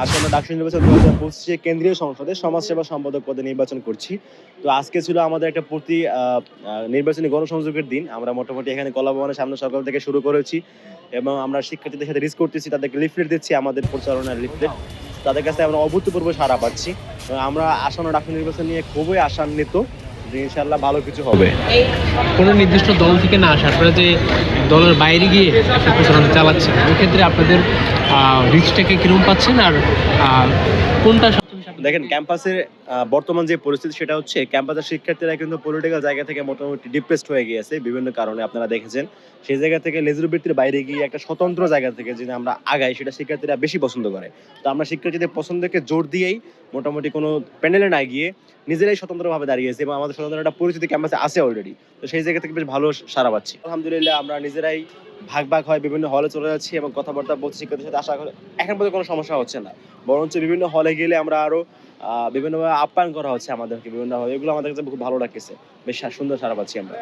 আসন্ন ডাকসু নির্বাচন দু হাজার পঁচিশে কেন্দ্রীয় সংসদে সমাজসেবা সম্পাদক পদে নির্বাচন করছি। তো আজকে ছিল আমাদের একটা প্রতি নির্বাচনী গণসংযোগের দিন। আমরা মোটামুটি এখানে কলাভবনের সামনে সকাল থেকে শুরু করেছি এবং আমরা শিক্ষার্থীদের সাথে রিস্ক করতেছি, তাদেরকে লিফলেট দিচ্ছি, আমাদের পরিচালনার লিফলেট। তাদের কাছে আমরা অভূতপূর্ব সাড়া পাচ্ছি। আমরা আসন্ন ডাকসু নির্বাচন নিয়ে খুবই আশান্বিত। যে ভালো কিছু হবে। কোনো নির্দিষ্ট দল থেকে না আসার আপনারা যে দলের বাইরে গিয়ে একটা প্রচারণা চালাচ্ছেন, ওই ক্ষেত্রে আপনাদের রিচটাকে কীরকম পাচ্ছেন আর কোনটা দেখেন ক্যাম্পাসের বর্তমান যে পরিস্থিতি সেটা হচ্ছে ক্যাম্পাসের শিক্ষার্থীরা কিন্তু পলিটিক্যাল জায়গা থেকে মোটামুটি ডিপ্রেসড হয়ে গিয়েছে বিভিন্ন কারণে আপনারা দেখেছেন। সেই জায়গা থেকে লেজুর বৃত্তির বাইরে গিয়ে একটা স্বতন্ত্র জায়গা থেকে যদি আমরা আগাই, সেটা শিক্ষার্থীরা বেশি পছন্দ করে। তো আমরা শিক্ষার্থীদের পছন্দকে জোর দিয়েই মোটামুটি কোনো প্যানেলে না গিয়ে নিজেরাই স্বতন্ত্রভাবে দাঁড়িয়েছে এবং আমাদের স্বতন্ত্র একটা পরিচিতি ক্যাম্পাসে আছে অলরেডি তো সেই জায়গা থেকে বেশ ভালো সারা পাচ্ছি। আলহামদুলিল্লাহ আমরা নিজেরাই ভাগ ভাগ হয় বিভিন্ন হলে চলে যাচ্ছি এবং কথাবার্তা বলছি শিক্ষার্থীর সাথে আশা করি এখন পর্যন্ত কোনো সমস্যা হচ্ছে না। বরঞ্চ বিভিন্ন হলে গেলে আমরা আরও আহ, বিভিন্নভাবে আপ্যায়ন করা হচ্ছে আমাদেরকে বিভিন্ন এগুলো আমাদের কাছে খুব ভালো লাগতেছে। বেশ সুন্দর সারা পাচ্ছি আমরা।